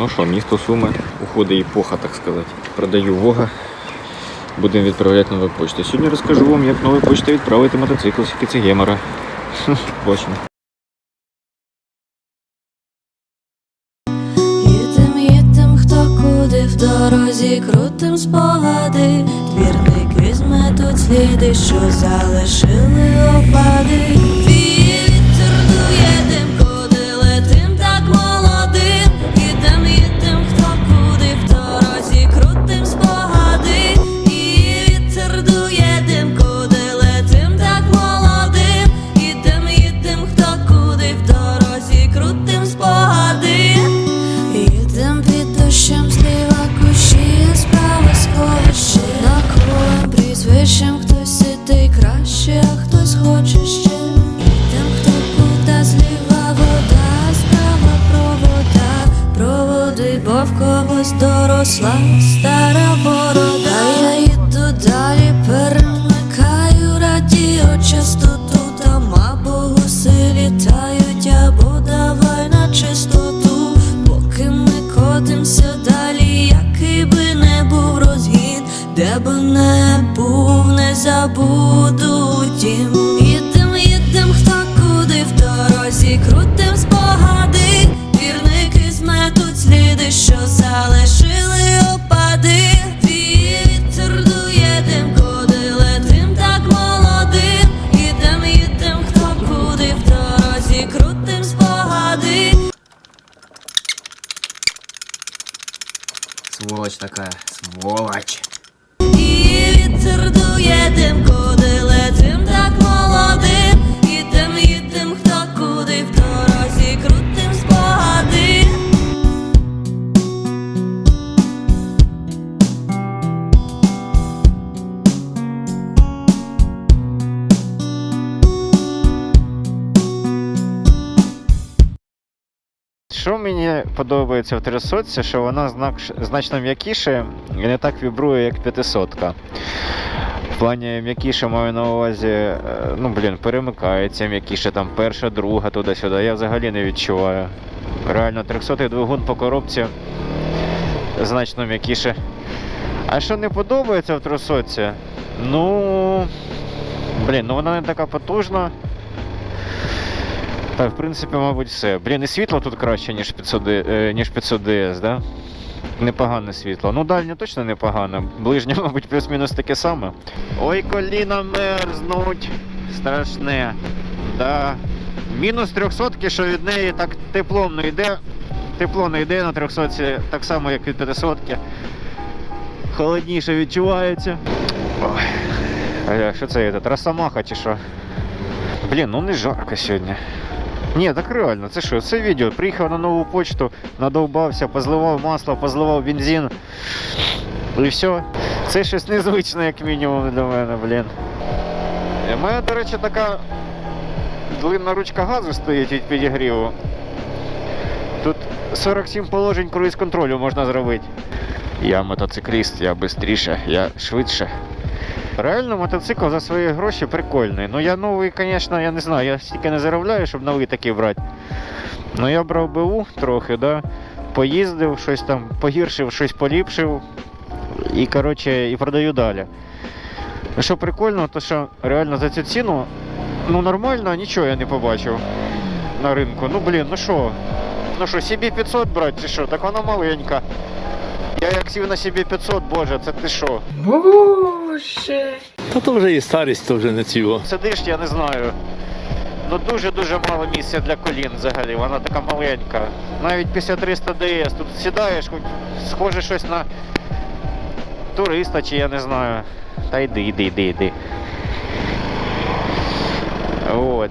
Ну що, місто Суми, уходить епоха, так сказати. Продаю Вога. Будемо відправляти нову почту. Сьогодні розкажу вам, як новою почтою відправити мотоцикл, скільки це гемора. Бачимо. Їдем, їдем, хто куди в дорозі, крутим спогади. Двірник візьме тут сліди, що залишили опади. А хтось хоче ще. Там, хто куди зліва вода, справа провода. Проводи, бо в когось доросла стара борода не був, не забуду тім. Їдем, їдем, хто куди в дорозі, крутим спогади, вірники зметуть сліди, що залишили опади. Вітер дує дим, куди летим так молодим. Їдем, їдем, хто куди в дорозі, крутим спогади. Сволочь такая, сволочь. І вітер мені подобається в 300, що вона значно м'якіше і не так вібрує, як 500. В плані м'якіше маю на увазі, е, ну блін, перемикається м'якіше, там перша, друга, туди-сюди. Я взагалі не відчуваю. Реально, 300 двигун по коробці значно м'якіше. А що не подобається в 300? Ну. Блін, ну вона не така потужна. Так, в принципі, мабуть, все. Блін, і світло тут краще, ніж 500, D- е, ніж 500 DS, да? Непогане світло. Ну, дальнє точно непогане. Ближнє, мабуть, плюс-мінус таке саме. Ой, коліна мерзнуть. Страшне. Да. Мінус 300, що від неї так теплом не йде. Тепло не йде на 300, так само, як від 500. Холодніше відчувається. Ой. А що це? Це Росомаха чи що? Блін, ну не жарко сьогодні. Ні, так реально, це що? Це відео. Приїхав на нову почту, надовбався, позливав масло, позливав бензин. І все. Це щось незвичне, як мінімум, для мене, блін. У мене, до речі, така длинна ручка газу стоїть від підігріву. Тут 47 положень круїз контролю можна зробити. Я мотоцикліст, я швидше, я швидше. Реально мотоцикл за свої гроші прикольний. Ну я новий, звісно, я не знаю, я стільки не заробляю, щоб новий такий брати. Ну я брав БУ трохи, да. Поїздив, щось там погіршив, щось поліпшив. І коротше, і продаю далі. Що прикольно, то що реально за цю ціну, ну нормально, нічого я не побачив на ринку. Ну блін, ну що? Ну що, CB 500 брати чи що? Так вона маленька. Я як сів на CB 500, боже, це ти що? Та то вже і старість, то вже не цього. Сидиш, я не знаю. Ну дуже-дуже мало місця для колін взагалі, вона така маленька. Навіть після 300 DS тут сідаєш, хоч схоже щось на туриста чи я не знаю. Та йди, йди, йди, йди. От.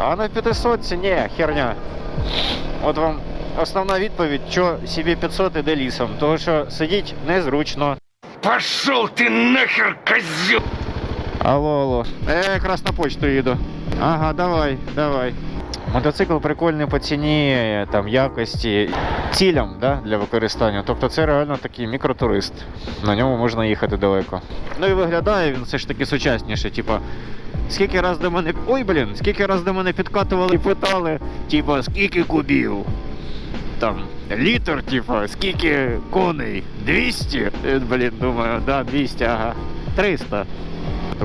А на 500 ні, херня. От вам основна відповідь, що собі 500 іде лісом. Того що сидіть незручно. Пошел ты нахер, козел! Алло, алло. Я якраз на почту їду. Ага, давай, давай. Мотоцикл прикольний по ціні, там, якості, цілям да, для використання. Тобто це реально такий мікротурист. На ньому можна їхати далеко. Ну і виглядає він все ж таки сучасніше. Типа, скільки раз до мене. Ой, блін, скільки раз до мене підкатували і питали, типа, скільки кубів? Там літр, типа, скільки коней? 200? Е, Блін, думаю, да, 200, ага. 300.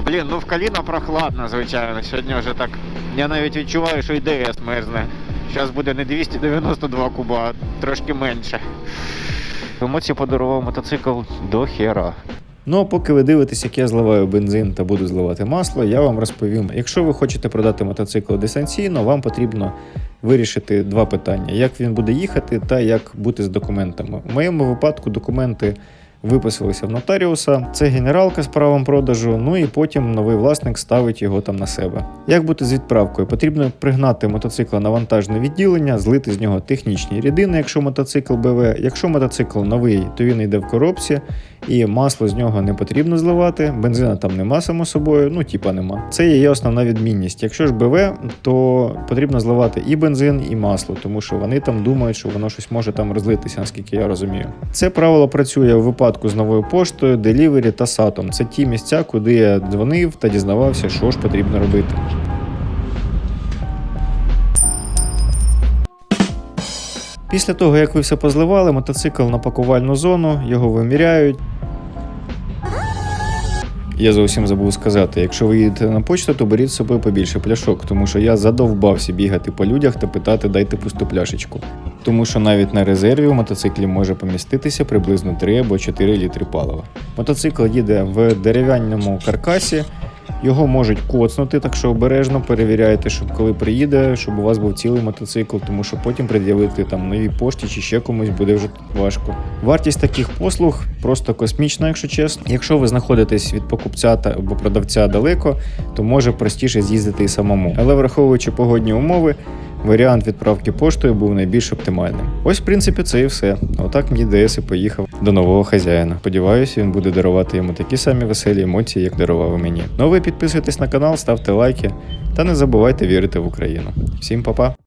Блін, ну в Каліна прохладно, звичайно. Сьогодні вже так. Я навіть відчуваю, що і ДС мерзне. Зараз буде не 292 куба, а трошки менше. Емоції подарував мотоцикл до хера. Ну а поки ви дивитесь, як я зливаю бензин та буду зливати масло, я вам розповім: якщо ви хочете продати мотоцикл дистанційно, вам потрібно вирішити два питання: як він буде їхати та як бути з документами. У моєму випадку документи виписалися в нотаріуса. Це генералка з правом продажу. Ну і потім новий власник ставить його там на себе. Як бути з відправкою? Потрібно пригнати мотоцикл на вантажне відділення, злити з нього технічні рідини, якщо мотоцикл БВ. Якщо мотоцикл новий, то він йде в коробці і масло з нього не потрібно зливати, бензина там нема само собою, ну типа нема. Це є основна відмінність. Якщо ж БВ, то потрібно зливати і бензин, і масло, тому що вони там думають, що воно щось може там розлитися, наскільки я розумію. Це правило працює у випадку з новою поштою, делівері та сатом. Це ті місця, куди я дзвонив та дізнавався, що ж потрібно робити. Після того, як ви все позливали, мотоцикл на пакувальну зону, його виміряють. Я зовсім забув сказати, якщо ви їдете на почту, то беріть з собою побільше пляшок, тому що я задовбався бігати по людях та питати дайте пусту пляшечку. Тому що навіть на резерві в мотоциклі може поміститися приблизно 3 або 4 літри палива. Мотоцикл їде в дерев'яному каркасі, його можуть коцнути, так що обережно перевіряйте, щоб коли приїде, щоб у вас був цілий мотоцикл, тому що потім пред'явити там новій пошті чи ще комусь буде вже важко. Вартість таких послуг просто космічна, якщо чесно. Якщо ви знаходитесь від покупця та або продавця далеко, то може простіше з'їздити і самому. Але враховуючи погодні умови, варіант відправки поштою був найбільш оптимальним. Ось, в принципі, це і все. Отак мені ДС і поїхав до нового хазяїна. Сподіваюся, він буде дарувати йому такі самі веселі емоції, як дарував мені. Ну а ви підписуйтесь на канал, ставте лайки та не забувайте вірити в Україну. Всім па-па!